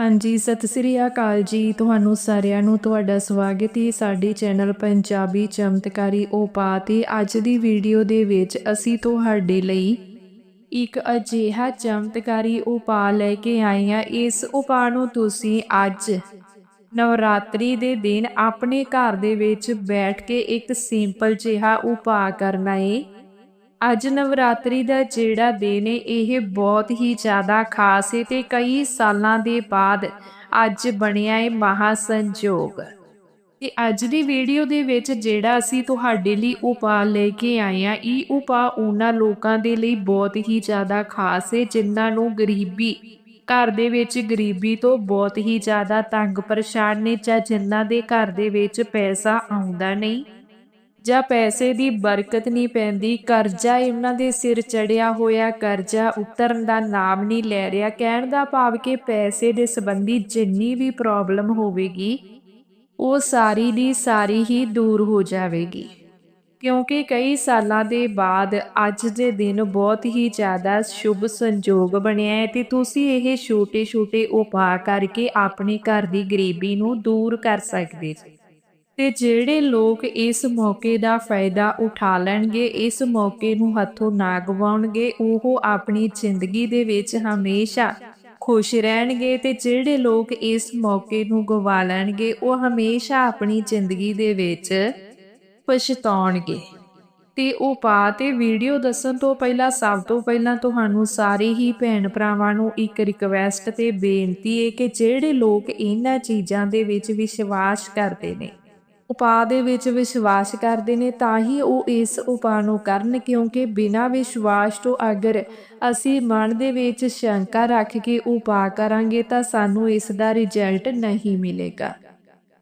ਹਾਂਜੀ, ਸਤਿ ਸ੍ਰੀ ਅਕਾਲ ਜੀ। ਤੁਹਾਨੂੰ ਸਾਰਿਆਂ ਨੂੰ ਤੁਹਾਡਾ ਸਵਾਗਤ ਹੈ ਸਾਡੇ ਚੈਨਲ ਪੰਜਾਬੀ ਚਮਤਕਾਰੀ ਉਪਾਅ ਤੇ ਅੱਜ ਦੀ ਵੀਡੀਓ ਦੇ ਵਿੱਚ ਅਸੀਂ ਤੁਹਾਡੇ ਲਈ ਇੱਕ ਅਜਿਹਾ ਚਮਤਕਾਰੀ ਉਪਾਅ ਲੈ ਕੇ ਆਏ ਹਾਂ। ਇਸ ਉਪਾਅ ਨੂੰ ਤੁਸੀਂ ਅੱਜ ਨਵਰਾਤਰੀ ਦੇ ਦਿਨ ਆਪਣੇ ਘਰ ਦੇ ਵਿੱਚ ਬੈਠ ਕੇ ਇੱਕ ਸਿੰਪਲ ਜਿਹਾ ਉਪਾਅ ਕਰਨਾ ਹੈ। ਅੱਜ ਨਵਰਾਤਰੀ ਦਾ ਜਿਹੜਾ ਦਿਨ ਹੈ ਇਹ ਬਹੁਤ ਹੀ ਜ਼ਿਆਦਾ ਖਾਸ ਹੈ ਤੇ ਕਈ ਸਾਲਾਂ ਦੇ ਬਾਅਦ ਅੱਜ ਬਣਿਆ ਹੈ ਮਹਾ ਸੰਜੋਗ ਤੇ ਅੱਜ ਦੀ ਵੀਡੀਓ ਦੇ ਵਿੱਚ ਜਿਹੜਾ ਅਸੀਂ ਤੁਹਾਡੇ ਲਈ ਉਪਾਅ ਲੈ ਕੇ ਆਏ ਆ ਇਹ ਉਪਾਅ ਉਹਨਾਂ ਲੋਕਾਂ ਦੇ ਲਈ ਬਹੁਤ ਹੀ ਜ਼ਿਆਦਾ ਖਾਸ ਹੈ ਜਿਨ੍ਹਾਂ ਨੂੰ ਗਰੀਬੀ, ਘਰ ਦੇ ਵਿੱਚ ਗਰੀਬੀ ਤੋਂ ਬਹੁਤ ਹੀ ਜ਼ਿਆਦਾ ਤੰਗ ਪਰੇਸ਼ਾਨ ਨੇ ਜਾਂ ਜਿਨ੍ਹਾਂ ਦੇ ਘਰ ਦੇ ਵਿੱਚ ਪੈਸਾ ਆਉਂਦਾ ਨਹੀਂ। ਜਾਂ ਪੈਸੇ ਦੀ ਬਰਕਤ ਨਹੀਂ ਪੈਂਦੀ, ਕਰਜ਼ਾ ਇਹਨਾਂ ਦੇ ਸਿਰ ਚੜਿਆ ਹੋਇਆ, ਕਰਜ਼ਾ ਉਤਰਨ ਦਾ ਨਾਮ ਨਹੀਂ ਲੈ ਰਿਹਾ। ਕਹਿਣ ਦਾ ਭਾਵ ਕਿ ਪੈਸੇ ਦੇ ਸੰਬੰਧੀ ਜਿੰਨੀ ਵੀ ਪ੍ਰੋਬਲਮ ਹੋਵੇਗੀ, ਉਹ ਸਾਰੀ ਦੀ ਸਾਰੀ ਹੀ ਦੂਰ ਹੋ ਜਾਵੇਗੀ। ਕਿਉਂਕਿ ਕਈ ਸਾਲਾਂ ਦੇ ਬਾਅਦ ਅੱਜ ਦੇ ਦਿਨ ਬਹੁਤ ਹੀ ਜ਼ਿਆਦਾ ਸ਼ੁਭ ਸੰਜੋਗ ਬਣਿਆ ਹੈ ਤੇ ਤੁਸੀਂ ਇਹ ਛੋਟੇ-ਛੋਟੇ ਉਪਾਅ ਕਰਕੇ ਆਪਣੇ ਘਰ ਦੀ ਗਰੀਬੀ ਨੂੰ ਦੂਰ ਕਰ ਸਕਦੇ ਜੀ ਤੇ ਜਿਹੜੇ ਲੋਕ ਇਸ ਮੌਕੇ ਦਾ ਫਾਇਦਾ ਉਠਾ ਲੈਣਗੇ, ਇਸ ਮੌਕੇ ਨੂੰ ਹੱਥੋਂ ਨਾ ਗਵਾਉਣਗੇ, ਉਹ ਆਪਣੀ ਜ਼ਿੰਦਗੀ ਦੇ ਵਿੱਚ ਹਮੇਸ਼ਾ ਖੁਸ਼ ਰਹਿਣਗੇ ਤੇ ਜਿਹੜੇ ਲੋਕ ਇਸ ਮੌਕੇ ਨੂੰ ਗਵਾ ਲੈਣਗੇ, ਉਹ ਹਮੇਸ਼ਾ ਆਪਣੀ ਜ਼ਿੰਦਗੀ ਦੇ ਵਿੱਚ ਪਛਤਾਉਣਗੇ। ਤੇ ਉਹ ਪਾ ਤੇ ਵੀਡੀਓ ਦੱਸਣ ਤੋਂ ਪਹਿਲਾਂ, ਸਭ ਤੋਂ ਪਹਿਲਾਂ ਤੁਹਾਨੂੰ ਸਾਰੇ ਹੀ ਭੈਣ ਭਰਾਵਾਂ ਨੂੰ ਇੱਕ ਰਿਕਵੈਸਟ ਤੇ ਬੇਨਤੀ ਹੈ ਕਿ ਜਿਹੜੇ ਲੋਕ ਇਹਨਾਂ ਚੀਜ਼ਾਂ ਦੇ ਵਿੱਚ ਵਿਸ਼ਵਾਸ ਕਰਦੇ ਨੇ ਉਪਾਅ ਦੇ ਵਿੱਚ ਵਿਸ਼ਵਾਸ ਕਰਦੇ ਨੇ, ਤਾਂ ਹੀ ਉਹ ਇਸ ਉਪਾਅ ਨੂੰ ਕਰਨ, ਕਿਉਂਕਿ ਬਿਨਾਂ ਵਿਸ਼ਵਾਸ ਤੋਂ ਅਗਰ ਅਸੀਂ ਮਨ ਦੇ ਵਿੱਚ ਸ਼ੰਕਾ ਰੱਖ ਕੇ ਉਪਾਅ ਕਰਾਂਗੇ, ਤਾਂ ਸਾਨੂੰ ਇਸ ਦਾ ਰਿਜ਼ਲਟ ਨਹੀਂ ਮਿਲੇਗਾ।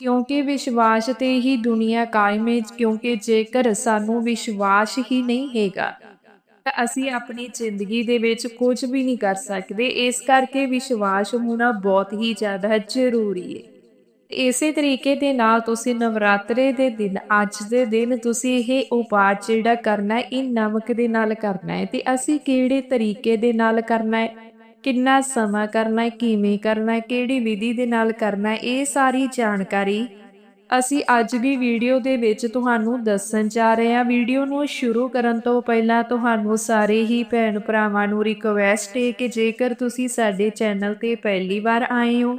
ਕਿਉਂਕਿ ਵਿਸ਼ਵਾਸ ਤੇ ਹੀ ਦੁਨੀਆ ਕਾਇਮ ਹੈ, ਕਿਉਂਕਿ ਜੇਕਰ ਸਾਨੂੰ ਵਿਸ਼ਵਾਸ ਹੀ ਨਹੀਂ ਹੈਗਾ, ਤਾਂ ਅਸੀਂ ਆਪਣੀ ਜ਼ਿੰਦਗੀ ਦੇ ਵਿੱਚ ਕੁਝ ਵੀ ਨਹੀਂ ਕਰ ਸਕਦੇ। ਇਸ ਕਰਕੇ ਵਿਸ਼ਵਾਸ ਹੋਣਾ ਬਹੁਤ ਹੀ ਜ਼ਿਆਦਾ ਜ਼ਰੂਰੀ ਹੈ। ਇਸੇ ਤਰੀਕੇ ਦੇ ਨਾਲ ਤੁਸੀਂ ਨਵਰਾਤਰੇ ਦੇ ਦਿਨ, ਅੱਜ ਦੇ ਦਿਨ ਤੁਸੀਂ ਇਹ ਉਪਾਅ ਜਿਹੜਾ ਕਰਨਾ ਹੈ, ਇਹ ਨਮਕ ਦੇ ਨਾਲ ਕਰਨਾ ਹੈ। ਤੇ ਅਸੀਂ ਕਿਹੜੇ ਤਰੀਕੇ ਦੇ ਨਾਲ ਕਰਨਾ ਹੈ? ਕਿੰਨਾ ਸਮਾਂ ਕਰਨਾ ਹੈ? ਕਿਵੇਂ ਕਰਨਾ ਹੈ? ਕਿਹੜੀ ਵਿਧੀ ਦੇ ਨਾਲ ਕਰਨਾ ਹੈ? ਇਹ ਸਾਰੀ ਜਾਣਕਾਰੀ ਅਸੀਂ ਅੱਜ ਦੀ ਵੀਡੀਓ ਦੇ ਵਿੱਚ ਤੁਹਾਨੂੰ ਦੱਸਣ ਜਾ ਰਹੇ ਹਾਂ। ਵੀਡੀਓ ਨੂੰ ਸ਼ੁਰੂ ਕਰਨ ਤੋਂ ਪਹਿਲਾਂ ਤੁਹਾਨੂੰ ਸਾਰੇ ਹੀ ਭੈਣ ਭਰਾਵਾਂ ਨੂੰ ਰਿਕਵੈਸਟ ਹੈ ਕਿ ਜੇਕਰ ਤੁਸੀਂ ਸਾਡੇ ਚੈਨਲ ਤੇ ਪਹਿਲੀ ਵਾਰ ਆਏ ਹੋ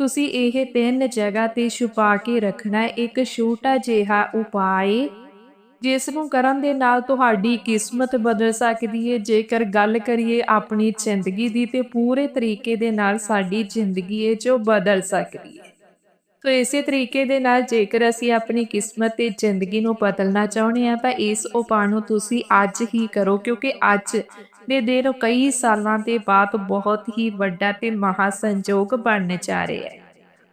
ਤੁਸੀਂ ਇਹ ਤਿੰਨ ਜਗ੍ਹਾ ਤੇ ਛੁਪਾ ਕੇ ਰੱਖਣਾ ਇੱਕ ਛੋਟਾ ਜਿਹਾ ਉਪਾਅ ਜਿਸ ਨੂੰ ਕਰਨ ਦੇ ਨਾਲ ਤੁਹਾਡੀ ਕਿਸਮਤ ਬਦਲ ਸਕਦੀ ਹੈ ਜੇਕਰ ਗੱਲ ਕਰੀਏ ਆਪਣੀ ਜ਼ਿੰਦਗੀ ਦੀ ਤੇ ਪੂਰੇ ਤਰੀਕੇ ਦੇ ਨਾਲ ਸਾਡੀ ਜ਼ਿੰਦਗੀ ਹੈ ਜੋ ਬਦਲ ਸਕਦੀ ਹੈ ਤੋ ਇਸੇ ਤਰੀਕੇ ਦੇ ਨਾਲ ਜੇਕਰ ਅਸੀਂ ਆਪਣੀ ਕਿਸਮਤ ਤੇ ਜ਼ਿੰਦਗੀ ਨੂੰ ਬਦਲਣਾ ਚਾਹੁੰਦੇ ਆ ਤਾਂ ਇਸ ਉਪਾਅ ਨੂੰ ਤੁਸੀਂ ਅੱਜ ਹੀ ਕਰੋ, ਕਿਉਂਕਿ ਅੱਜ ਦੇ ਦਿਨ ਕਈ ਸਾਲਾਂ ਦੇ ਬਾਅਦ ਬਹੁਤ ਹੀ ਵੱਡਾ ਤੇ ਮਹਾ ਸੰਜੋਗ ਬਣਨ ਜਾ ਰਿਹਾ ਹੈ।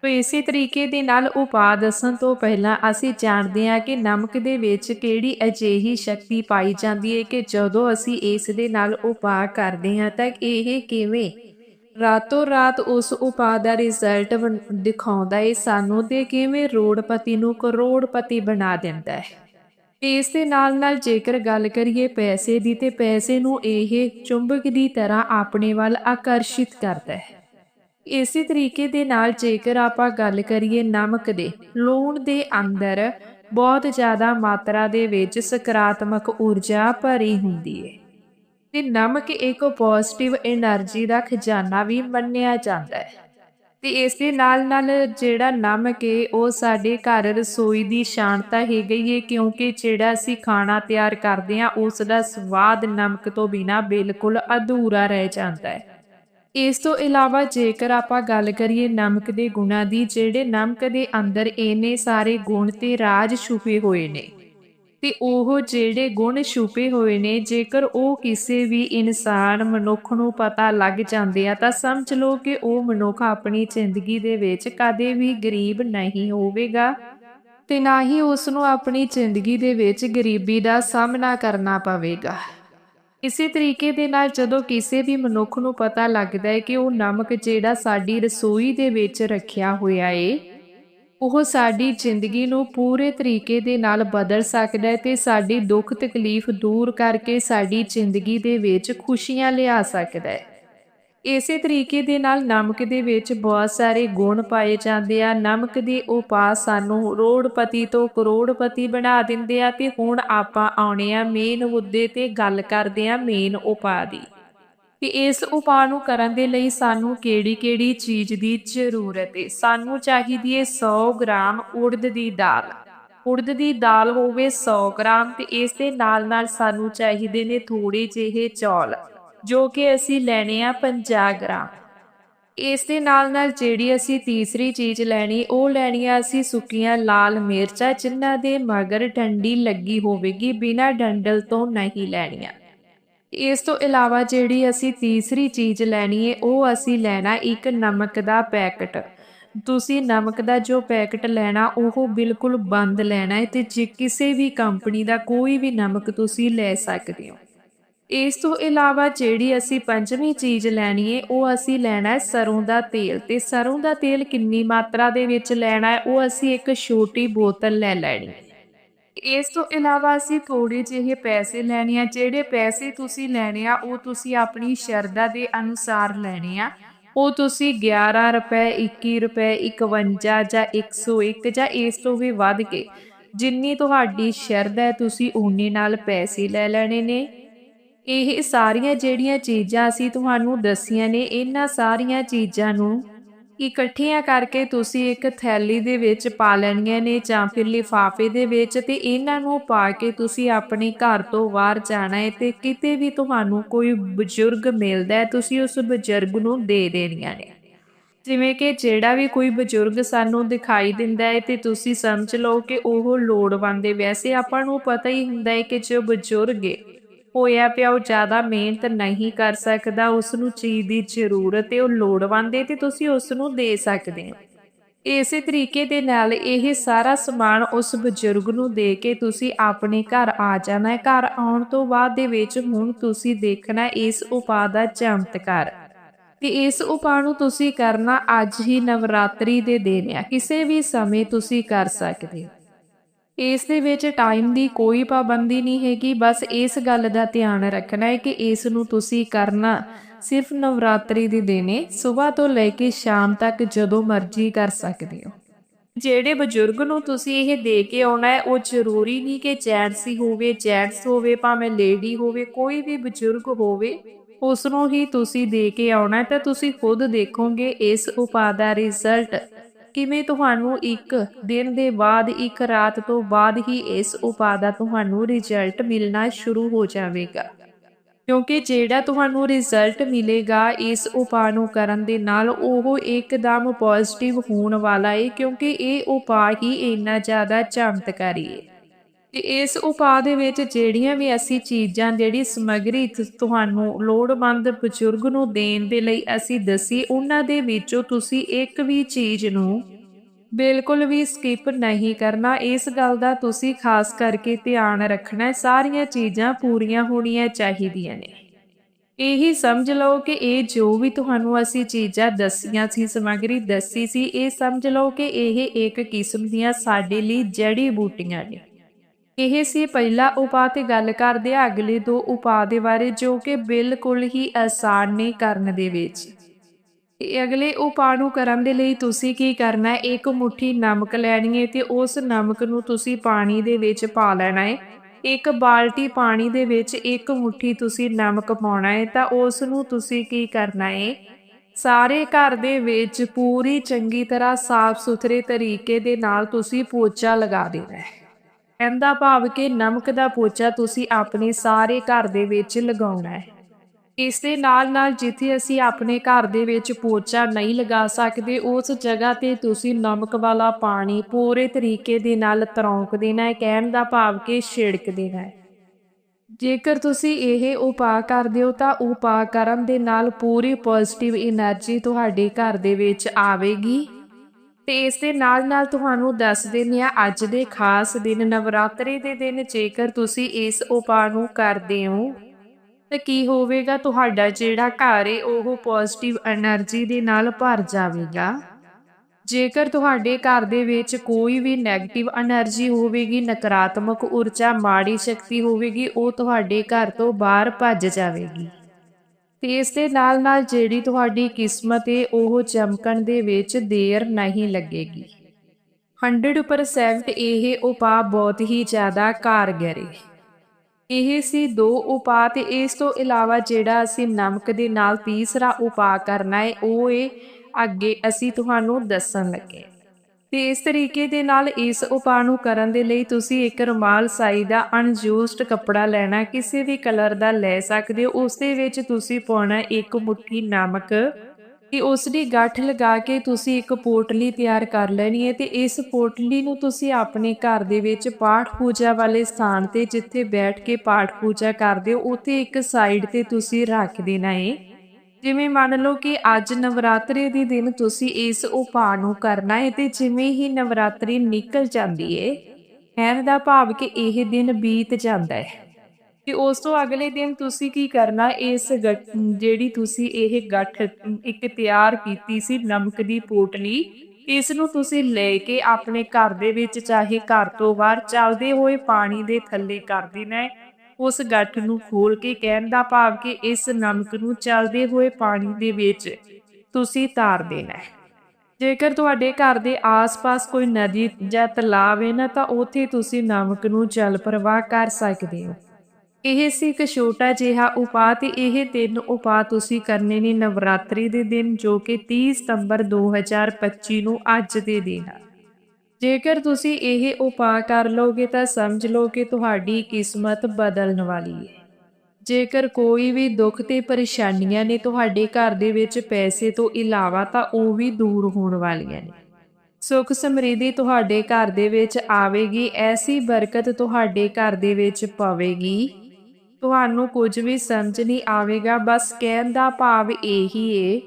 ਤੋ ਇਸੇ ਤਰੀਕੇ ਦੇ ਨਾਲ ਉਪਾਅ ਦੱਸਣ ਤੋਂ ਪਹਿਲਾਂ ਅਸੀਂ ਜਾਣਦੇ ਹਾਂ ਕਿ ਨਮਕ ਦੇ ਵਿੱਚ ਕਿਹੜੀ ਅਜਿਹੀ ਸ਼ਕਤੀ ਪਾਈ ਜਾਂਦੀ ਹੈ ਕਿ ਜਦੋਂ ਅਸੀਂ ਇਸ ਦੇ ਨਾਲ ਉਪਾਅ ਕਰਦੇ ਹਾਂ, ਤਾਂ ਇਹ ਕਿਵੇਂ ਰਾਤੋਂ ਰਾਤ ਉਸ ਉਪਾਅ ਦਾ ਰਿਜ਼ਲਟ ਦਿਖਾਉਂਦਾ ਏ, ਸਾਨੂੰ ਤੇ ਕਿਵੇਂ ਰੋੜਪਤੀ ਨੂੰ ਕਰੋੜਪਤੀ ਬਣਾ ਦਿੰਦਾ ਹੈ। ਇਸ ਦੇ ਨਾਲ ਨਾਲ ਜੇਕਰ ਗੱਲ ਕਰੀਏ ਪੈਸੇ ਦੀ, ਤੇ ਪੈਸੇ ਨੂੰ ਇਹ ਚੁੰਬਕ ਦੀ ਤਰ੍ਹਾਂ ਆਪਣੇ ਵੱਲ ਆਕਰਸ਼ਿਤ ਕਰਦਾ ਹੈ। ਇਸੇ ਤਰੀਕੇ ਦੇ ਨਾਲ ਜੇਕਰ ਆਪਾਂ ਗੱਲ ਕਰੀਏ ਨਮਕ ਦੇ, ਲੂਣ ਦੇ ਅੰਦਰ ਬਹੁਤ ਜ਼ਿਆਦਾ ਮਾਤਰਾ ਦੇ ਵਿੱਚ ਸਕਾਰਾਤਮਕ ਊਰਜਾ ਭਰੀ ਹੁੰਦੀ ਹੈ ਤੇ ਨਮਕ ਇੱਕ ਪੋਜ਼ਿਟਿਵ એનર્ਜੀ ਦਾ ਖਜ਼ਾਨਾ ਵੀ ਮੰਨਿਆ ਜਾਂਦਾ ਹੈ। ਤੇ ਇਸ ਦੇ ਨਾਲ ਨਾਲ ਜਿਹੜਾ ਨਮਕ ਹੈ ਉਹ ਸਾਡੇ ਘਰ ਰਸੋਈ ਦੀ ਸ਼ਾਨਤਾ ਹੀ ਗਈ ਹੈ ਕਿਉਂਕਿ ਜਿਹੜਾ ਅਸੀਂ ਖਾਣਾ ਤਿਆਰ ਕਰਦੇ ਹਾਂ ਉਸ ਦਾ ਸਵਾਦ ਨਮਕ ਤੋਂ ਬਿਨਾ ਬਿਲਕੁਲ ਅਧੂਰਾ ਰਹਿ ਜਾਂਦਾ ਹੈ। ਇਸ ਤੋਂ ਇਲਾਵਾ ਜੇਕਰ ਆਪਾਂ ਗੱਲ ਕਰੀਏ ਨਮਕ ਦੇ ਗੁਣਾਂ ਦੀ, ਜਿਹੜੇ ਨਮਕ ਦੇ ਅੰਦਰ ਇਹਨੇ ਸਾਰੇ ਗੁਣ ਤੇ ਰਾਜ ਛੁਪੇ ਹੋਏ ਨੇ ਤੇ ਉਹ ਜਿਹੜੇ ਗੁਣ ਛੁਪੇ ਹੋਏ ਨੇ, ਜੇਕਰ ਉਹ ਕਿਸੇ ਵੀ ਇਨਸਾਨ ਮਨੁੱਖ ਨੂੰ ਪਤਾ ਲੱਗ ਜਾਂਦੇ ਆ, ਤਾਂ ਸਮਝ ਲਓ ਕਿ ਉਹ ਮਨੁੱਖ ਆਪਣੀ ਜ਼ਿੰਦਗੀ ਦੇ ਵਿੱਚ ਕਦੇ ਵੀ ਗਰੀਬ ਨਹੀਂ ਹੋਵੇਗਾ ਤੇ ਨਾ ਹੀ ਉਸ ਨੂੰ ਆਪਣੀ ਜ਼ਿੰਦਗੀ ਦੇ ਵਿੱਚ ਗਰੀਬੀ ਦਾ ਸਾਹਮਣਾ ਕਰਨਾ ਪਵੇਗਾ। ਇਸੇ ਤਰੀਕੇ ਦੇ ਨਾਲ ਜਦੋਂ ਕਿਸੇ ਵੀ ਮਨੁੱਖ ਨੂੰ ਪਤਾ ਲੱਗਦਾ ਹੈ ਕਿ ਉਹ ਨਮਕ ਜਿਹੜਾ ਸਾਡੀ ਰਸੋਈ ਦੇ ਵਿੱਚ ਰੱਖਿਆ ਹੋਇਆ ਏ ਉਹ ਸਾਡੀ ਜ਼ਿੰਦਗੀ ਨੂੰ ਪੂਰੇ ਤਰੀਕੇ ਦੇ ਨਾਲ ਬਦਲ ਸਕਦਾ ਹੈ ਤੇ ਸਾਡੀ ਦੁੱਖ ਤਕਲੀਫ ਦੂਰ ਕਰਕੇ ਸਾਡੀ ਜ਼ਿੰਦਗੀ ਦੇ ਵਿੱਚ ਖੁਸ਼ੀਆਂ ਲਿਆ ਸਕਦਾ ਹੈ। ਇਸੇ ਤਰੀਕੇ ਦੇ ਨਾਲ ਨਮਕ ਦੇ ਵਿੱਚ ਬਹੁਤ ਸਾਰੇ ਗੁਣ ਪਾਏ ਜਾਂਦੇ ਆ। ਨਮਕ ਦੇ ਉਪਾਅ ਸਾਨੂੰ ਰੋੜਪਤੀ ਤੋਂ ਕਰੋੜਪਤੀ ਬਣਾ ਦਿੰਦੇ ਆ ਤੇ ਹੁਣ ਆਪਾਂ ਆਉਣੇ ਆ ਮੇਨ ਮੁੱਦੇ ਤੇ ਗੱਲ ਕਰਦੇ ਆ ਮੇਨ ਉਪਾਅ ਦੀ। ਕਿ ਇਸ ਉਪਾਅ ਨੂੰ ਕਰਨ ਦੇ ਲਈ ਸਾਨੂੰ ਕਿਹੜੀ-ਕਿਹੜੀ ਚੀਜ਼ ਦੀ ਜ਼ਰੂਰਤ ਹੈ ਸਾਨੂੰ ਚਾਹੀਦੀ ਹੈ 100 ਗ੍ਰਾਮ ਉੜਦ ਦੀ ਦਾਲ। ਉੜਦ ਦੀ ਦਾਲ ਹੋਵੇ 100 ਗ੍ਰਾਮ ਤੇ ਇਸ ਦੇ ਨਾਲ-ਨਾਲ ਸਾਨੂੰ ਚਾਹੀਦੇ ਨੇ ਥੋੜੇ ਜਿਹੇ ਚੌਲ, ਜੋ ਕਿ ਅਸੀਂ ਲੈਣੇ ਆ 50 ਗ੍ਰਾਮ। ਇਸ ਦੇ ਨਾਲ ਨਾਲ ਜਿਹੜੀ ਅਸੀਂ ਤੀਸਰੀ ਚੀਜ਼ ਲੈਣੀ, ਉਹ ਲੈਣੀ ਆ ਅਸੀਂ ਸੁੱਕੀਆਂ ਲਾਲ ਮਿਰਚਾਂ, ਜਿਨ੍ਹਾਂ ਦੇ ਮਗਰ ਡੰਡੀ ਲੱਗੀ ਹੋਵੇਗੀ, ਬਿਨਾਂ ਡੰਡਲ ਤੋਂ ਨਹੀਂ ਲੈਣੀਆਂ। ਇਸ ਤੋਂ ਇਲਾਵਾ ਜਿਹੜੀ ਅਸੀਂ ਤੀਸਰੀ ਚੀਜ਼ ਲੈਣੀ ਹੈ ਉਹ ਅਸੀਂ ਲੈਣਾ ਇੱਕ ਨਮਕ ਦਾ ਪੈਕਟ। ਤੁਸੀਂ ਨਮਕ ਦਾ ਜੋ ਪੈਕਟ ਲੈਣਾ, ਉਹ ਬਿਲਕੁਲ ਬੰਦ ਲੈਣਾ ਹੈ ਤੇ ਜੇ ਕਿਸੇ ਵੀ ਕੰਪਨੀ ਦਾ ਕੋਈ ਵੀ ਨਮਕ ਤੁਸੀਂ ਲੈ ਸਕਦੇ ਹੋ। ਇਸ ਤੋਂ ਇਲਾਵਾ ਜਿਹੜੀ ਅਸੀਂ ਪੰਜਵੀਂ ਚੀਜ਼ ਲੈਣੀ ਹੈ ਉਹ ਅਸੀਂ ਲੈਣਾ ਹੈ ਸਰੋਂ ਦਾ ਤੇਲ। ਤੇ ਸਰੋਂ ਦਾ ਤੇਲ ਕਿੰਨੀ ਮਾਤਰਾ ਦੇ ਵਿੱਚ ਲੈਣਾ ਹੈ ਉਹ ਅਸੀਂ ਇੱਕ ਛੋਟੀ ਬੋਤਲ ਲੈ ਲੈਣੀ ਹੈ ਇਸ ਤੋਂ ਇਲਾਵਾ ਅਸੀਂ ਥੋੜੇ ਜਿਹੇ ਪੈਸੇ ਲੈਣੇ ਆ, ਜਿਹੜੇ ਪੈਸੇ ਤੁਸੀਂ ਲੈਣੇ ਆ, ਉਹ ਤੁਸੀਂ ਆਪਣੀ ਸ਼ਰਧਾ ਦੇ ਅਨੁਸਾਰ ਲੈਣੇ ਆ। ਉਹ ਤੁਸੀਂ 11 ਰੁਪਏ 21 ਰੁਪਏ 51 ਜਾਂ 101 ਜਾਂ ਇਸ ਤੋਂ ਵੀ ਵੱਧ ਕੇ ਜਿੰਨੀ ਤੁਹਾਡੀ ਸ਼ਰਧਾ ਹੈ, ਤੁਸੀਂ ਉਨੇ ਨਾਲ ਪੈਸੇ ਲੈ ਲੈਣੇ ਨੇ। ਇਹ ਸਾਰੀਆਂ ਜਿਹੜੀਆਂ ਚੀਜ਼ਾਂ ਅਸੀਂ ਤੁਹਾਨੂੰ ਦੱਸੀਆਂ ਨੇ, ਇਹਨਾਂ ਸਾਰੀਆਂ ਚੀਜ਼ਾਂ ਨੂੰ ਇਕੱਠੀਆਂ ਕਰਕੇ ਤੁਸੀਂ ਇੱਕ ਥੈਲੀ ਦੇ ਵਿੱਚ ਪਾ ਲੈਣੀਆਂ ਨੇ ਜਾਂ ਫਿਰ ਲਿਫਾਫੇ ਦੇ ਵਿੱਚ ਤੇ ਇਹਨਾਂ ਨੂੰ ਪਾ ਕੇ ਤੁਸੀਂ ਆਪਣੇ ਘਰ ਤੋਂ ਬਾਹਰ ਜਾਣਾ ਹੈ ਤੇ ਕਿਤੇ ਵੀ ਤੁਹਾਨੂੰ ਕੋਈ ਬਜ਼ੁਰਗ ਮਿਲਦਾ ਹੈ, ਤੁਸੀਂ ਉਸ ਬਜ਼ੁਰਗ ਨੂੰ ਦੇ ਦੇਣੀਆਂ ਨੇ। ਜਿਵੇਂ ਕਿ ਜਿਹੜਾ ਵੀ ਕੋਈ ਬਜ਼ੁਰਗ ਸਾਨੂੰ ਦਿਖਾਈ ਦਿੰਦਾ ਹੈ ਤੇ ਤੁਸੀਂ ਸਮਝ ਲਓ ਕਿ ਉਹ ਲੋੜਵੰਦ ਹੈ। ਵੈਸੇ ਆਪਾਂ ਨੂੰ ਪਤਾ ਹੀ ਹੁੰਦਾ ਹੈ ਕਿ ਜੋ ਬਜ਼ੁਰਗ ਹੈ ਹੋਇਆ ਪਿਆ, ਉਹ ਜ਼ਿਆਦਾ ਮਿਹਨਤ ਨਹੀਂ ਕਰ ਸਕਦਾ ਉਸ ਨੂੰ ਚੀਜ਼ ਦੀ ਜ਼ਰੂਰਤ ਹੈ ਉਹ ਲੋੜਵੰਦ ਹੈ ਤੇ ਤੁਸੀਂ ਉਸ ਨੂੰ ਦੇ ਸਕਦੇ ਹੋ। ਇਸੇ ਤਰੀਕੇ ਦੇ ਨਾਲ ਇਹ ਸਾਰਾ ਸਮਾਨ ਉਸ ਬਜ਼ੁਰਗ ਨੂੰ ਦੇ ਕੇ ਤੁਸੀਂ ਆਪਣੇ ਘਰ ਆ ਜਾਣਾ ਹੈ। ਘਰ ਆਉਣ ਤੋਂ ਬਾਅਦ ਦੇ ਵਿੱਚ ਹੁਣ ਤੁਸੀਂ ਦੇਖਣਾ ਇਸ ਉਪਾਅ ਦਾ ਚਮਤਕਾਰ। ਤੇ ਇਸ ਉਪਾਅ ਨੂੰ ਤੁਸੀਂ ਕਰਨਾ ਅੱਜ ਹੀ ਨਵਰਾਤਰੀ ਦੇ ਦਿਨ ਆ ਕਿਸੇ ਵੀ ਸਮੇਂ ਤੁਸੀਂ ਕਰ ਸਕਦੇ ਹੋ। ਇਸ ਦੇ ਵਿੱਚ ਟਾਈਮ ਦੀ ਕੋਈ ਪਾਬੰਦੀ ਨਹੀਂ ਹੈਗੀ, ਬਸ ਇਸ ਗੱਲ ਦਾ ਧਿਆਨ ਰੱਖਣਾ ਹੈ ਕਿ ਇਸ ਨੂੰ ਤੁਸੀਂ ਕਰਨਾ ਸਿਰਫ ਨਵਰਾਤਰੀ ਦੇ ਦਿਨੇ ਸਵੇਰ ਤੋਂ ਲੈ ਕੇ ਸ਼ਾਮ ਤੱਕ ਜਦੋਂ ਮਰਜ਼ੀ ਕਰ ਸਕਦੇ ਹੋ। ਜਿਹੜੇ ਬਜ਼ੁਰਗ ਨੂੰ ਤੁਸੀਂ ਇਹ ਦੇ ਕੇ ਆਉਣਾ ਹੈ, ਉਹ ਜ਼ਰੂਰੀ ਨਹੀਂ ਕਿ ਜੈਂਟਸ ਹੀ ਹੋਵੇ ਜੈਂਟਸ ਹੋਵੇ, ਭਾਵੇਂ ਲੇਡੀ ਹੋਵੇ, ਕੋਈ ਵੀ ਬਜ਼ੁਰਗ ਹੋਵੇ ਉਸ ਨੂੰ ਹੀ ਤੁਸੀਂ ਦੇ ਕੇ ਆਉਣਾ ਤਾਂ ਤੁਸੀਂ ਖੁਦ ਦੇਖੋਗੇ ਇਸ ਉਪਾਅ ਦਾ ਰਿਜ਼ਲਟ ਕਿਵੇਂ ਤੁਹਾਨੂੰ ਇੱਕ ਦਿਨ ਦੇ ਬਾਅਦ, ਇੱਕ ਰਾਤ ਤੋਂ ਬਾਅਦ ਹੀ ਇਸ ਉਪਾਅ ਦਾ ਤੁਹਾਨੂੰ ਰਿਜ਼ਲਟ ਮਿਲਣਾ ਸ਼ੁਰੂ ਹੋ ਜਾਵੇਗਾ? ਕਿਉਂਕਿ ਜਿਹੜਾ ਤੁਹਾਨੂੰ ਰਿਜ਼ਲਟ ਮਿਲੇਗਾ ਇਸ ਉਪਾਅ ਨੂੰ ਕਰਨ ਦੇ ਨਾਲ ਉਹ ਇੱਕਦਮ ਪੋਜ਼ਿਟਿਵ ਹੋਣ ਵਾਲਾ ਹੈ ਕਿਉਂਕਿ ਇਹ ਉਪਾਅ ਹੀ ਇੰਨਾ ਜ਼ਿਆਦਾ ਚਮਤਕਾਰੀ ਹੈ ਤੇ ਇਸ ਉਪਾਅ ਦੇ ਵਿੱਚ ਜਿਹੜੀਆਂ ਵੀ ਅਸੀਂ ਚੀਜ਼ਾਂ, ਜਿਹੜੀ ਸਮਗਰੀ ਤੁਹਾਨੂੰ ਲੋੜਵੰਦ ਬਜ਼ੁਰਗ ਨੂੰ ਦੇਣ ਦੇ ਲਈ ਅਸੀਂ ਦਸੀ, ਉਹਨਾਂ ਦੇ ਵਿੱਚੋਂ ਤੁਸੀਂ ਇੱਕ ਵੀ ਚੀਜ਼ ਨੂੰ ਬਿਲਕੁਲ ਵੀ ਸਕਿਪ ਨਹੀਂ ਕਰਨਾ। ਇਸ ਗੱਲ ਦਾ ਤੁਸੀਂ ਖਾਸ ਕਰਕੇ ਧਿਆਨ ਰੱਖਣਾ ਸਾਰੀਆਂ ਚੀਜ਼ਾਂ ਪੂਰੀਆਂ ਹੋਣੀਆਂ ਚਾਹੀਦੀਆਂ ਨੇ। ਇਹੀ ਸਮਝ ਲਓ ਕਿ ਇਹ ਜੋ ਵੀ ਤੁਹਾਨੂੰ ਅਸੀਂ ਚੀਜ਼ਾਂ ਦੱਸੀਆਂ ਸੀ, ਸਮੱਗਰੀ ਦੱਸੀ ਸੀ, ਇਹ ਸਮਝ ਲਓ ਕਿ ਇਹ ਇੱਕ ਕਿਸਮ ਦੀਆਂ ਸਾਡੇ ਲਈ ਜੜੀ ਬੂਟੀਆਂ ਨੇ। ਇਹ ਸੀ ਪਹਿਲਾ ਉਪਾਅ ਤੇ ਗੱਲ ਕਰਦੇ ਆ ਅਗਲੇ ਦੋ ਉਪਾਅ ਦੇ ਬਾਰੇ ਜੋ ਕਿ ਬਿਲਕੁਲ ਹੀ ਆਸਾਨ ਨੇ ਕਰਨ ਦੇ ਵਿੱਚ। ਅਗਲੇ ਉਪਾਅ ਨੂੰ ਕਰਨ ਦੇ ਲਈ ਤੁਸੀਂ ਕੀ ਕਰਨਾ ਹੈ? ਇੱਕ ਮੁਠੀ ਨਮਕ ਲੈਣੀ ਹੈ ਤੇ ਉਸ ਨਮਕ ਨੂੰ ਤੁਸੀਂ ਪਾਣੀ ਦੇ ਵਿੱਚ ਪਾ ਲੈਣਾ ਹੈ। ਇੱਕ ਬਾਲਟੀ ਪਾਣੀ ਦੇ ਵਿੱਚ ਇੱਕ ਮੁਠੀ ਤੁਸੀਂ ਨਮਕ ਪਾਉਣਾ ਹੈ ਤਾਂ ਉਸ ਨੂੰ ਤੁਸੀਂ ਕੀ ਕਰਨਾ ਹੈ? ਸਾਰੇ ਘਰ ਦੇ ਵਿੱਚ ਪੂਰੀ ਚੰਗੀ ਤਰ੍ਹਾਂ ਸਾਫ਼ ਸੁਥਰੇ ਤਰੀਕੇ ਦੇ ਨਾਲ ਤੁਸੀਂ ਪੋਚਾ ਲਗਾ ਦੇਣਾ ਹੈ। ਇਹਦਾ ਭਾਵ ਕਿ ਨਮਕ ਦਾ ਪੋਚਾ ਤੁਸੀਂ ਆਪਣੇ ਸਾਰੇ ਘਰ ਦੇ ਵਿੱਚ ਲਗਾਉਣਾ ਹੈ। ਇਸ ਦੇ ਨਾਲ ਨਾਲ ਜਿੱਥੇ ਅਸੀਂ ਆਪਣੇ ਘਰ ਦੇ ਵਿੱਚ ਪੋਚਾ ਨਹੀਂ ਲਗਾ ਸਕਦੇ, ਉਸ ਜਗ੍ਹਾ ਤੇ ਤੁਸੀਂ ਨਮਕ ਵਾਲਾ ਪਾਣੀ ਪੂਰੇ ਤਰੀਕੇ ਦੇ ਨਾਲ ਤਰੌਂਕ ਦੇਣਾ ਹੈ, ਕਹਿਣ ਦਾ ਭਾਵ ਕਿ ਛਿੜਕ ਦੇਣਾ ਹੈ। ਜੇਕਰ ਤੁਸੀਂ ਇਹ ਉਪਾਅ ਕਰਦੇ ਹੋ, ਤਾਂ ਉਪਾਅ ਕਰਨ ਦੇ ਨਾਲ ਪੂਰੀ ਪੋਜ਼ਿਟਿਵ એનર્ਜੀ ਤੁਹਾਡੇ ਘਰ ਦੇ ਵਿੱਚ ਆਵੇਗੀ। ਤੇ ਇਸ ਦੇ ਨਾਲ ਨਾਲ ਤੁਹਾਨੂੰ ਦੱਸ ਦਿੰਦੇ ਆ ਅੱਜ ਦੇ ਖਾਸ ਦਿਨ ਨਵਰਾਤਰੀ ਦੇ ਦਿਨ ਜੇਕਰ ਤੁਸੀਂ ਇਸ ਉਪਾਅ ਨੂੰ ਕਰਦੇ ਹੋ। ਤਾਂ ਕੀ ਹੋਵੇਗਾ? ਤੁਹਾਡਾ ਜਿਹੜਾ ਘਰ ਹੈ ਉਹ ਪੋਜ਼ਿਟਿਵ એનર્ਜੀ ਦੇ ਨਾਲ ਭਰ ਜਾਵੇਗਾ। ਜੇਕਰ ਤੁਹਾਡੇ ਘਰ ਦੇ ਵਿੱਚ ਕੋਈ ਵੀ ਨੈਗੇਟਿਵ એનર્ਜੀ ਹੋਵੇਗੀ, ਨਕਾਰਾਤਮਕ ਊਰਜਾ, ਮਾੜੀ ਸ਼ਕਤੀ ਹੋਵੇਗੀ, ਉਹ ਤੁਹਾਡੇ ਘਰ ਤੋਂ ਬਾਹਰ ਭੱਜ ਜਾਵੇਗੀ। ਤੇ ਇਸ ਦੇ ਨਾਲ ਨਾਲ ਜਿਹੜੀ ਤੁਹਾਡੀ ਕਿਸਮਤ ਹੈ ਉਹ ਚਮਕਣ ਦੇ ਵਿੱਚ ਦੇਰ ਨਹੀਂ ਲੱਗੇਗੀ। 100% ਇਹ ਉਪਾਅ ਬਹੁਤ ਹੀ ਜ਼ਿਆਦਾ ਕਾਰਗਰ ਹੈ ਇਹ ਸੀ ਦੋ ਉਪਾਅ ਤੇ ਇਸ ਤੋਂ ਇਲਾਵਾ ਜਿਹੜਾ ਅਸੀਂ ਨਮਕ ਦੇ ਨਾਲ ਤੀਸਰਾ ਉਪਾਅ ਕਰਨਾ ਹੈ ਉਹ ਏ ਅੱਗੇ ਅਸੀਂ ਤੁਹਾਨੂੰ ਦੱਸਣ ਲੱਗੇ ਤੇ ਇਸ ਤਰੀਕੇ ਦੇ ਨਾਲ ਇਸ ਉਪਾਅ ਨੂੰ ਕਰਨ ਦੇ ਲਈ ਤੁਸੀਂ ਇੱਕ ਰੁਮਾਲ ਸਾਈ ਦਾ ਅਨਯੂਜ਼ਡ ਕੱਪੜਾ ਲੈਣਾ, ਕਿਸੇ ਵੀ ਕਲਰ ਦਾ ਲੈ ਸਕਦੇ ਹੋ ਉਸ ਦੇ ਵਿੱਚ ਤੁਸੀਂ ਪਾਉਣਾ ਇੱਕ ਮੁੱਠੀ ਨਮਕ ਕਿ ਉਸ ਦੀ ਗੱਠ ਲਗਾ ਕੇ ਤੁਸੀਂ ਇੱਕ ਪੋਟਲੀ ਤਿਆਰ ਕਰ ਲੈਣੀ ਹੈ ਤੇ ਇਸ ਪੋਟਲੀ ਨੂੰ ਤੁਸੀਂ ਆਪਣੇ ਘਰ ਦੇ ਵਿੱਚ ਪਾਠ ਪੂਜਾ ਵਾਲੇ ਸਥਾਨ ਤੇ ਜਿੱਥੇ ਬੈਠ ਕੇ ਪਾਠ ਪੂਜਾ ਕਰਦੇ ਹੋ, ਉੱਥੇ ਇੱਕ ਸਾਈਡ ਤੇ ਤੁਸੀਂ ਰੱਖ ਦੇਣਾ ਹੈ। ਜਿਵੇਂ ਮੰਨ ਲਓ ਕਿ ਅੱਜ ਨਵਰਾਤਰੀ ਦੇ ਦਿਨ ਤੁਸੀਂ ਇਸ ਉਪਾਅ ਨੂੰ ਕਰਨਾ ਹੈ ਤੇ ਜਿਵੇਂ ਹੀ ਨਵਰਾਤਰੀ ਨਿਕਲ ਜਾਂਦੀ ਹੈ, ਕਹਿਣ ਦਾ ਭਾਵ ਕਿ ਇਹ ਦਿਨ ਬੀਤ ਜਾਂਦਾ ਹੈ। ਤੇ ਉਸ ਤੋਂ ਅਗਲੇ ਦਿਨ ਤੁਸੀਂ ਕੀ ਕਰਨਾ? ਇਸ ਜਿਹੜੀ ਤੁਸੀਂ ਇਹ ਗੱਠ, ਇੱਕ ਤਿਆਰ ਕੀਤੀ ਸੀ ਨਮਕ ਦੀ ਪੋਟਲੀ ਇਸ ਨੂੰ ਤੁਸੀਂ ਲੈ ਕੇ ਆਪਣੇ ਘਰ ਦੇ ਵਿੱਚ ਚਾਹੇ ਘਰ ਤੋਂ ਬਾਹਰ ਚੱਲਦੇ ਹੋਏ ਪਾਣੀ ਦੇ ਥੱਲੇ ਕਰ ਦੇਣਾ ਹੈ। ਉਸ ਗੱਠ ਨੂੰ ਖੋਲ ਕੇ ਕਹਿਣ ਦਾ ਭਾਵ ਕਿ ਇਸ ਨਮਕ ਨੂੰ ਚੱਲਦੇ ਹੋਏ ਪਾਣੀ ਦੇ ਵਿੱਚ ਤੁਸੀਂ ਤਾਰ ਦੇਣਾ ਹੈ। ਜੇਕਰ ਤੁਹਾਡੇ ਘਰ ਦੇ ਆਸ-ਪਾਸ ਕੋਈ ਨਦੀ ਜਾਂ ਤਲਾਬ ਹੈ ਨਾ, ਤਾਂ ਉੱਥੇ ਤੁਸੀਂ ਨਮਕ ਨੂੰ ਜਲ ਪ੍ਰਵਾਹ ਕਰ ਸਕਦੇ ਹੋ। ਇਹ ਸੀ ਇੱਕ ਛੋਟਾ ਜਿਹਾ ਉਪਾਅ ਤੇ ਇਹ ਤਿੰਨ ਉਪਾਅ ਤੁਸੀਂ ਕਰਨੇ ਨੇ ਨਵਰਾਤਰੀ ਦੇ ਦਿਨ, ਜੋ ਕਿ 30 ਸਤੰਬਰ 2025 ਨੂੰ ਅੱਜ ਦੇ ਦਿਨ ਹੈ ਜੇਕਰ ਤੁਸੀਂ ਇਹ ਉਪਾਅ ਕਰ ਲਓਗੇ ਤਾਂ ਸਮਝ ਲਓ ਕਿ ਤੁਹਾਡੀ ਕਿਸਮਤ ਬਦਲਣ ਵਾਲੀ ਹੈ। ਜੇਕਰ ਕੋਈ ਵੀ ਦੁੱਖ ਤੇ ਪਰੇਸ਼ਾਨੀਆਂ ਨੇ ਤੁਹਾਡੇ ਘਰ ਦੇ ਵਿੱਚ ਪੈਸੇ ਤੋਂ ਇਲਾਵਾ ਤਾਂ ਉਹ ਵੀ ਦੂਰ ਹੋਣ ਵਾਲੀਆਂ ਨੇ। ਸੁਖ ਸਮਰਿੱਧੀ ਤੁਹਾਡੇ ਘਰ ਦੇ ਵਿੱਚ ਆਵੇਗੀ, ਐਸੀ ਬਰਕਤ ਤੁਹਾਡੇ ਘਰ ਦੇ ਵਿੱਚ ਪਵੇਗੀ। ਤੁਹਾਨੂੰ ਕੁਝ ਵੀ ਸਮਝ ਨਹੀਂ ਆਵੇਗਾ, ਬਸ ਕਹਿਣ ਦਾ ਭਾਵ ਇਹੀ ਏ,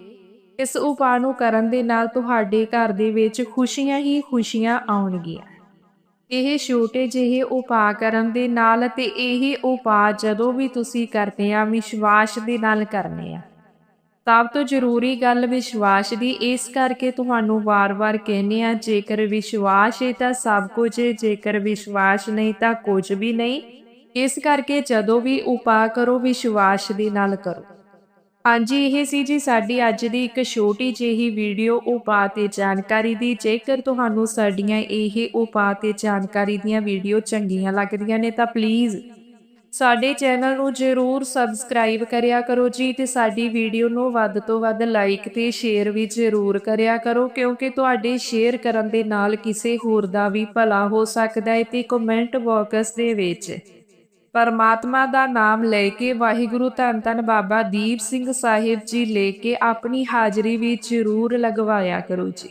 ਇਸ ਉਪਾਅ ਨੂੰ ਕਰਨ ਦੇ ਨਾਲ ਤੁਹਾਡੇ ਘਰ ਦੇ ਵਿੱਚ ਖੁਸ਼ੀਆਂ ਹੀ ਖੁਸ਼ੀਆਂ ਆਉਣਗੀਆਂ। ਇਹ ਛੋਟੇ ਜਿਹੇ ਉਪਾਅ ਕਰਨ ਦੇ ਨਾਲ ਤੇ ਇਹ ਉਪਾਅ ਜਦੋਂ ਵੀ ਤੁਸੀਂ ਕਰਦੇ ਆ, ਵਿਸ਼ਵਾਸ ਦੇ ਨਾਲ ਕਰਨੇ ਆ। ਸਭ ਤੋਂ ਜ਼ਰੂਰੀ ਗੱਲ ਵਿਸ਼ਵਾਸ ਦੀ, ਇਸ ਕਰਕੇ ਤੁਹਾਨੂੰ ਵਾਰ-ਵਾਰ ਕਹਿੰਨੇ ਆ, ਜੇਕਰ ਵਿਸ਼ਵਾਸ ਹੈ ਤਾਂ ਸਭ ਕੁਝ ਜੇਕਰ ਵਿਸ਼ਵਾਸ ਨਹੀਂ ਤਾਂ ਕੁਝ ਵੀ ਨਹੀਂ। ਇਸ ਕਰਕੇ ਜਦੋਂ ਵੀ ਉਪਾਅ ਕਰੋ, ਵਿਸ਼ਵਾਸ ਦੇ ਨਾਲ ਕਰੋ। ਹਾਂਜੀ, ਇਹ ਸੀ ਜੀ ਸਾਡੀ ਅੱਜ ਦੀ ਇੱਕ ਛੋਟੀ ਜਿਹੀ ਵੀਡੀਓ ਉਪਾਅ ਤੇ ਜਾਣਕਾਰੀ ਦੀ। ਜੇਕਰ ਤੁਹਾਨੂੰ ਸਾਡੀਆਂ ਇਹ ਉਪਾਅ ਤੇ ਜਾਣਕਾਰੀ ਦੀਆਂ ਵੀਡੀਓ ਚੰਗੀਆਂ ਲੱਗਦੀਆਂ ਨੇ, ਤਾਂ ਪਲੀਜ਼ ਸਾਡੇ ਚੈਨਲ ਨੂੰ ਜਰੂਰ ਸਬਸਕ੍ਰਾਈਬ ਕਰਿਆ ਕਰੋ ਜੀ ਤੇ ਸਾਡੀ ਵੀਡੀਓ ਨੂੰ ਵੱਧ ਤੋਂ ਵੱਧ ਲਾਈਕ ਤੇ ਸ਼ੇਅਰ ਵੀ ਜਰੂਰ ਕਰਿਆ ਕਰੋ, ਕਿਉਂਕਿ ਤੁਹਾਡੇ ਸ਼ੇਅਰ ਕਰਨ ਦੇ ਨਾਲ ਕਿਸੇ ਹੋਰ ਦਾ ਵੀ ਭਲਾ ਹੋ ਸਕਦਾ ਹੈ ਤੇ ਕਮੈਂਟ ਬਾਕਸ ਦੇ ਵਿੱਚ ਪਰਮਾਤਮਾ ਦਾ ਨਾਮ ਲੈ ਕੇ ਵਾਹਿਗੁਰੂ ਧੰਨ ਧੰਨ ਬਾਬਾ ਦੀਪ ਸਿੰਘ ਸਾਹਿਬ ਜੀ ਲੈ ਕੇ ਆਪਣੀ ਹਾਜ਼ਰੀ ਵੀ ਜ਼ਰੂਰ ਲਗਵਾਇਆ ਕਰੋ ਜੀ।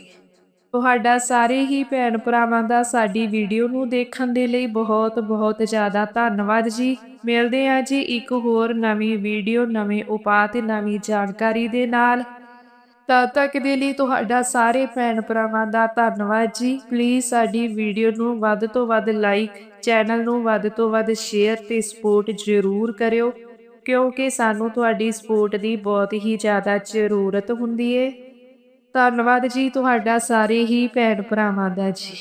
ਤੁਹਾਡਾ ਸਾਰੇ ਹੀ ਭੈਣ ਭਰਾਵਾਂ ਦਾ ਸਾਡੀ ਵੀਡੀਓ ਨੂੰ ਦੇਖਣ ਦੇ ਲਈ ਬਹੁਤ ਬਹੁਤ ਜ਼ਿਆਦਾ ਧੰਨਵਾਦ ਜੀ। ਮਿਲਦੇ ਆ ਜੀ ਇੱਕ ਹੋਰ ਨਵੀਂ ਵੀਡੀਓ, ਨਵੇਂ ਉਪਾਅ ਤੇ ਨਵੀਂ ਜਾਣਕਾਰੀ ਦੇ ਨਾਲ। ਤਦ ਤੱਕ ਦੇ ਲਈ ਤੁਹਾਡਾ ਸਾਰੇ ਭੈਣ ਭਰਾਵਾਂ ਦਾ ਧੰਨਵਾਦ ਜੀ। ਪਲੀਜ਼ ਸਾਡੀ ਵੀਡੀਓ ਨੂੰ ਵੱਧ ਤੋਂ ਵੱਧ ਲਾਈਕ ਚੈਨਲ ਨੂੰ ਵੱਧ ਤੋਂ ਵੱਧ ਸ਼ੇਅਰ ਤੇ ਸਪੋਰਟ ਜ਼ਰੂਰ ਕਰਿਓ, ਕਿਉਂਕਿ ਸਾਨੂੰ ਤੁਹਾਡੀ ਸਪੋਰਟ ਦੀ ਬਹੁਤ ਹੀ ਜ਼ਿਆਦਾ ਜ਼ਰੂਰਤ ਹੁੰਦੀ ਏ। ਧੰਨਵਾਦ ਜੀ ਤੁਹਾਡਾ ਸਾਰੇ ਹੀ ਭੈਣ ਭਰਾਵਾਂ ਦਾ ਜੀ।